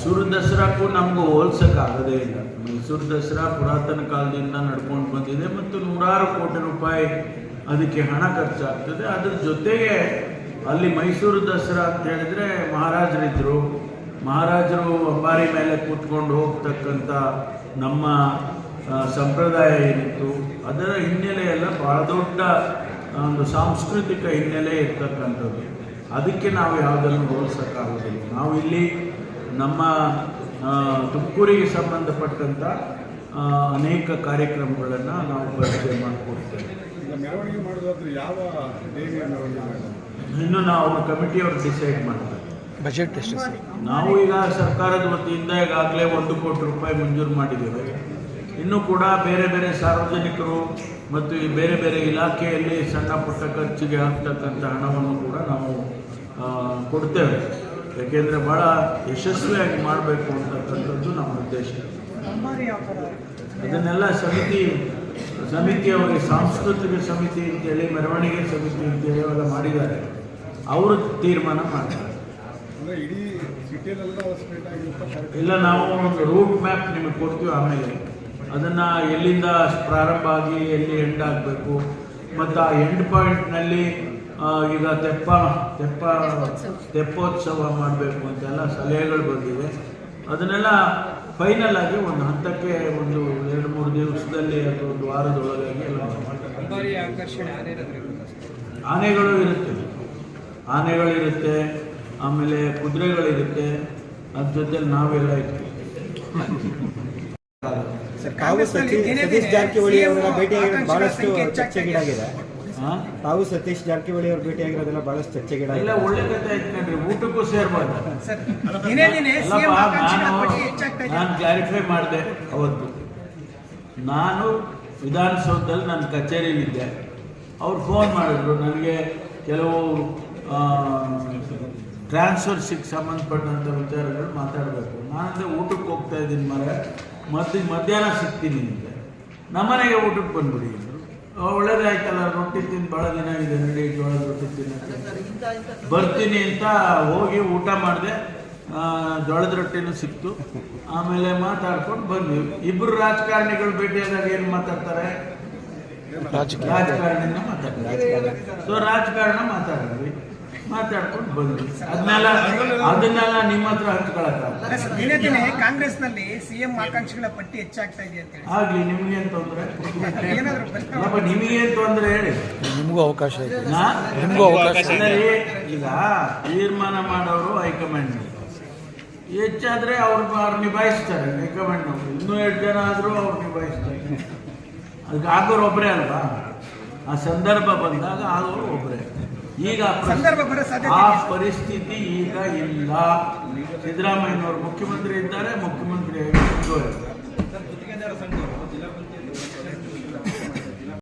ಮೈಸೂರು ದಸರಾಕ್ಕೂ ನಮಗೂ ಹೋಲ್ಸೋಕ್ಕಾಗೋದೇ ಇಲ್ಲ. ಮೈಸೂರು ದಸರಾ ಪುರಾತನ ಕಾಲದಿಂದ ನಡ್ಕೊಂಡು ಬಂದಿದೆ ಮತ್ತು ನೂರಾರು ಕೋಟಿ ರೂಪಾಯಿ ಅದಕ್ಕೆ ಹಣ ಖರ್ಚಾಗ್ತದೆ. ಅದ್ರ ಜೊತೆಗೆ ಅಲ್ಲಿ ಮೈಸೂರು ದಸರಾ ಅಂತ ಹೇಳಿದ್ರೆ ಮಹಾರಾಜರಿದ್ದರು ಮಹಾರಾಜರು ಅಂಬಾರಿ ಮೇಲೆ ಕೂತ್ಕೊಂಡು ಹೋಗ್ತಕ್ಕಂಥ ನಮ್ಮ ಸಂಪ್ರದಾಯ ಏನಿತ್ತು, ಅದರ ಹಿನ್ನೆಲೆಯೆಲ್ಲ ಭಾಳ ದೊಡ್ಡ ಒಂದು ಸಾಂಸ್ಕೃತಿಕ ಹಿನ್ನೆಲೆ ಇರ್ತಕ್ಕಂಥದ್ದು. ಅದಕ್ಕೆ ನಾವು ಯಾವುದನ್ನು ಹೋಲಿಸೋಕ್ಕಾಗೋದಿಲ್ಲ. ನಾವು ಇಲ್ಲಿ ನಮ್ಮ ತುಮಕೂರಿಗೆ ಸಂಬಂಧಪಟ್ಟಂಥ ಅನೇಕ ಕಾರ್ಯಕ್ರಮಗಳನ್ನು ನಾವು ಪರಿಚಯ ಮಾಡಿಕೊಡ್ತೇವೆ. ಇನ್ನು ನಾವು ಅವ್ರ ಕಮಿಟಿಯವರು ಡಿಸೈಡ್ ಮಾಡ್ತಾರೆ. ಬಜೆಟ್ ಎಷ್ಟು ಸರ್? ನಾವು ಈಗ ಸರ್ಕಾರದ ವತಿಯಿಂದ ಈಗಾಗಲೇ ಒಂದು ಕೋಟಿ ರೂಪಾಯಿ ಮಂಜೂರು ಮಾಡಿದ್ದೇವೆ. ಇನ್ನೂ ಕೂಡ ಬೇರೆ ಬೇರೆ ಸಾರ್ವಜನಿಕರು ಮತ್ತು ಈ ಬೇರೆ ಬೇರೆ ಇಲಾಖೆಯಲ್ಲಿ ಸಣ್ಣ ಪುಟ್ಟ ಖರ್ಚಿಗೆ ಆಗ್ತಕ್ಕಂಥ ಹಣವನ್ನು ಕೂಡ ನಾವು ಕೊಡ್ತೇವೆ. ಯಾಕೆಂದರೆ ಭಾಳ ಯಶಸ್ವಿಯಾಗಿ ಮಾಡಬೇಕು ಅಂತಕ್ಕಂಥದ್ದು ನಮ್ಮ ಉದ್ದೇಶ. ಅದನ್ನೆಲ್ಲ ಸಮಿತಿ ಸಮಿತಿಯವರಿಗೆ ಸಾಂಸ್ಕೃತಿಕ ಸಮಿತಿ ಅಂತೇಳಿ ಮೆರವಣಿಗೆ ಸಮಿತಿ ಅಂತೇಳಿ ಅವೆಲ್ಲ ಮಾಡಿದ್ದಾರೆ. ಅವರು ತೀರ್ಮಾನ ಮಾಡ್ತಾರೆ. ಇಲ್ಲ ನಾವು ಒಂದು ರೂಟ್ ಮ್ಯಾಪ್ ನಿಮಗೆ ಕೊಡ್ತೀವಿ ಆಮೇಲೆ. ಅದನ್ನು ಎಲ್ಲಿಂದ ಪ್ರಾರಂಭ ಆಗಿ ಎಲ್ಲಿ ಎಂಡ್ ಆಗಬೇಕು. ಮತ್ತು ಆ ಎಂಡ್ ಪಾಯಿಂಟ್ನಲ್ಲಿ ಈಗ ತೆಪ್ಪ ತೆಪ್ಪ ತೆಪ್ಪೋತ್ಸವ. ಮಾಡಬೇಕು ಅಂತೆಲ್ಲ ಸಲಹೆಗಳು ಬಂದಿವೆ. ಅದನ್ನೆಲ್ಲ ಫೈನಲ್ ಆಗಿ ಒಂದು ಹಂತಕ್ಕೆ ಒಂದು ಎರಡು ಮೂರು ದಿವಸದಲ್ಲಿ ಅಥವಾ ಒಂದು ವಾರದೊಳಗಾಗಿ ಎಲ್ಲ ಆನೆಗಳು ಇರುತ್ತೆ. ಆನೆಗಳಿರುತ್ತೆ ಆಮೇಲೆ ಕುದುರೆಗಳಿರುತ್ತೆ ಅದ್ರ ಜೊತೆ ನಾವೆಲ್ಲ ಇರ್ತೀವಿ. ಸರ್ ತಾವು ಸತೀಶ್ ಜಾರಕಿಹೊಳಿ ಅವರ ಭೇಟಿಯಾಗಿ ಬಹಳಷ್ಟು ಚರ್ಚೆಗೀಡಾಗಿದೆ. ತಾವು ಸತೀಶ್ ಜಾರಕಿಹೊಳಿ ಅವ್ರ ಭೇಟಿಯಾಗಿರೋದೆಲ್ಲ ಬಹಳಷ್ಟು ಇಲ್ಲ ಚರ್ಚೆಗೀಡಾಗಿದೆ ಒಳ್ಳೆ ಕಥೆ ಆಯ್ತು ಕಣ್ರಿ. ಊಟಕ್ಕೂ ಸೇರ್ಬಾರ್ದು. ನಾನು ಕ್ಲಾರಿಫೈ ಮಾಡಿದೆ ಅವತ್ತು. ನಾನು ವಿಧಾನಸೌಧದಲ್ಲಿ ನನ್ನ ಕಚೇರಿಲಿದ್ದೆ ಅವ್ರು ಫೋನ್ ಮಾಡಿದ್ರು. ನನಗೆ ಕೆಲವು ಟ್ರಾನ್ಸ್ಫರ್ಶಿಗೆ ಸಂಬಂಧಪಟ್ಟಂಥ ವಿಚಾರಗಳು ಮಾತಾಡಬೇಕು. ನಾನಂದ್ರೆ ಊಟಕ್ಕೆ ಹೋಗ್ತಾ ಇದ್ದೀನಿ ಮರ. ಮತ್ತೆ ಮಧ್ಯಾಹ್ನ ಸಿಗ್ತೀನಿ ನಿಮಗೆ ನಮ್ಮನೆಗೆ ಊಟಕ್ಕೆ ಬಂದ್ಬಿಡಿ ಒಳ್ಳೇದಾಯ್ತಲ್ಲ ರೊಟ್ಟಿ ತಿಂದು ಭಾಳ ದಿನ ಇದೆ ನಡಿ ಜೋಳದ ರೊಟ್ಟಿ ತಿನ್ನಕ್ಕೆ. ಬರ್ತೀನಿ ಅಂತ ಹೋಗಿ ಊಟ ಮಾಡಿದೆ ಜೋಳದ ರೊಟ್ಟಿನೂ ಸಿಕ್ತು. ಆಮೇಲೆ ಮಾತಾಡ್ಕೊಂಡು ಬಂದ್ವಿ. ಇಬ್ಬರು ರಾಜಕಾರಣಿಗಳು ಭೇಟಿಯಾದಾಗ ಏನು ಮಾತಾಡ್ತಾರೆ? ರಾಜಕಾರಣಿನ ಮಾತಾಡ್ತಾರೆ. ಸೊ ರಾಜಕಾರಣ ಮಾತಾಡಿದ್ವಿ. ಮಾತಾಡ್ಕೊಂಡು ಬಂದ್ವಿ. ಅದನ್ನೆಲ್ಲ ಅದನ್ನೆಲ್ಲ ನಿಮ್ಮ ಹತ್ರ ಹಂಚ್ಕೊಳಕ್ಕಾಗಲ್ಲ ಕಾಂಗ್ರೆಸ್ನಲ್ಲಿ ಸಿಎಂ ಆಕಾಂಕ್ಷಿಗಳ ಪಟ್ಟಿ ಹೆಚ್ಚಾಗ್ತಾ ಇದೆ ಅಂತ ಆಗ್ಲಿ ನಿಮ್ಗೇನ್ ತೊಂದ್ರೆ? ನಿಮ್ಗೆ ಏನ್ ನಿಮಗೇನ್ ತೊಂದ್ರೆ ಹೇಳಿ. ನಿಮಗೂ ಅವಕಾಶ? ನಿಮ್ಗೂ ಅವಕಾಶ ಈಗ ತೀರ್ಮಾನ ಮಾಡೋರು ಹೈಕಮಾಂಡ್ ಹೆಚ್ಚಾದ್ರೆ ಅವ್ರು ಅವ್ರು ನಿಭಾಯಿಸ್ತಾರೆ ಹೈಕಮಾಂಡ್ ಇನ್ನೂ ಎರಡು ಜನ ಆದ್ರೂ ಅವ್ರು ನಿಭಾಯಿಸ್ತಾರೆ. ಅದಕ್ಕೆ ಆಗೋರು ಒಬ್ಬರೇ ಅಲ್ವಾ? ಆ ಸಂದರ್ಭ ಬಂದಾಗ ಆಗೋರು ಒಬ್ಬರೇ ಈಗ ಆ ಪರಿಸ್ಥಿತಿ ಈಗ ಇಲ್ಲ. ಸಿದ್ದರಾಮಯ್ಯನವರು ಮುಖ್ಯಮಂತ್ರಿ ಇದ್ದಾರೆ ಮುಖ್ಯಮಂತ್ರಿ